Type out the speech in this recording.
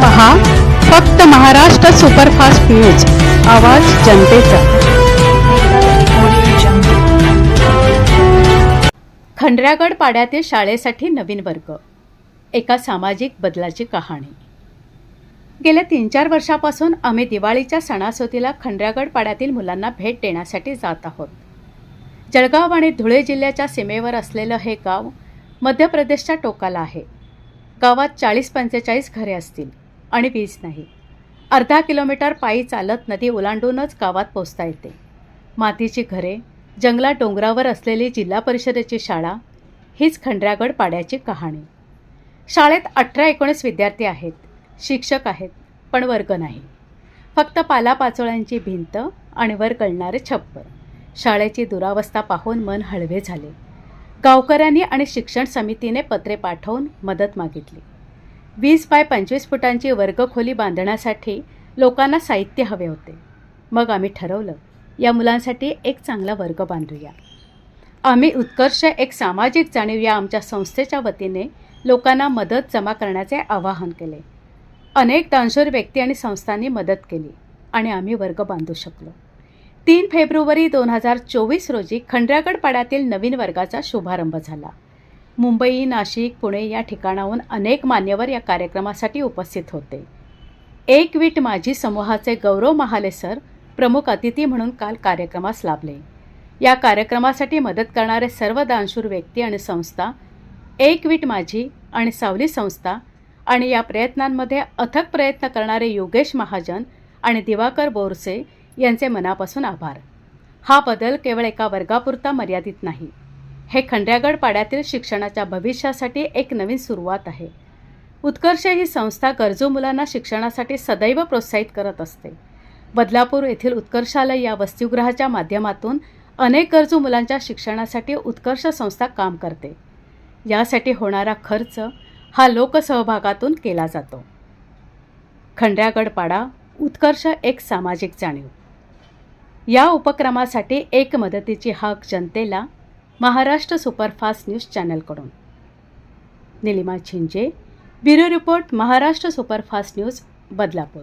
पहा फक्त Maharashtra superfast news आवाज जनतेचा. खंड्र्यागड पाड्यातील शाळेसाठी नवीन वर्ग. एका सामाजिक बदलाची कहाणी. गेल्या तीन चार वर्षापासून आम्ही दिवाळीच्या सणासुदीला खंड्र्यागड पाड्यातील मुलांना भेट देण्यासाठी जात आहोत. जळगाव आणि धुळे जिल्ह्याच्या सीमेवर असलेलं हे गाव मध्य प्रदेशच्या टोकाला आहे. गावात चाळीस पंचेचाळीस घरे असतील आणि वीज नाही. अर्धा किलोमीटर पायी चालत नदी ओलांडूनच गावात पोचता येते. मातीची घरे जंगलात डोंगरावर असलेली जिल्हा परिषदेची शाळा हीच खंड्रागड पाड्याची कहाणी. शाळेत अठरा एकोणीस विद्यार्थी आहेत शिक्षक आहेत पण वर्ग नाही. फक्त पालापाचोळ्यांची भिंत आणि वर गळणारे छप्पर. शाळेची दुरावस्था पाहून मन हळवे झाले. गावकऱ्यांनी आणि शिक्षण समितीने पत्रे पाठवून मदत मागितली. वीस बाय पंचवीस फुटांची वर्गखोली बांधण्यासाठी लोकांना साहित्य हवे होते. मग आम्ही ठरवलं या मुलांसाठी एक चांगला वर्ग बांधूया. आम्ही उत्कर्ष एक सामाजिक जाणीव या आमच्या संस्थेच्या वतीने लोकांना मदत जमा करण्याचे आवाहन केले. अनेक दानशूर व्यक्ती आणि संस्थांनी मदत केली आणि आम्ही वर्ग बांधू शकलो. तीन फेब्रुवारी दोन हजार चोवीस रोजी खंड्रागड पाड्यातील नवीन वर्गाचा शुभारंभ झाला. मुंबई नाशिक पुणे या ठिकाणाहून अनेक मान्यवर या कार्यक्रमासाठी उपस्थित होते. एक वीट माझी समूहाचे गौरव महाले सर प्रमुख अतिथी म्हणून काल कार्यक्रमास लाभले. या कार्यक्रमासाठी मदत करणारे सर्व दानशूर व्यक्ती आणि संस्था एक वीट माझी आणि सावली संस्था आणि या प्रयत्नांमध्ये अथक प्रयत्न करणारे योगेश महाजन आणि दिवाकर बोरसे यांचे मनापासून आभार. हा बदल केवळ एका वर्गापुरता मर्यादित नाही. हे खंड्यागड पाड्यातील शिक्षणाच्या भविष्यासाठी एक नवीन सुरुवात आहे. उत्कर्ष ही संस्था गरजू मुलांना शिक्षणासाठी सदैव प्रोत्साहित करत असते. बदलापूर येथील उत्कर्षालय या वसतिगृहाच्या माध्यमातून अनेक गरजू मुलांच्या शिक्षणासाठी उत्कर्ष संस्था काम करते. यासाठी होणारा खर्च हा लोकसहभागातून केला जातो. खंड्यागडपाडा उत्कर्ष एक सामाजिक जाणीव. या उपक्रमासाठी एक मदतीची हाक जनतेला Maharashtra superfast news चॅनलकडून. Nilima Zhinje bureau report Maharashtra superfast news Badlapur.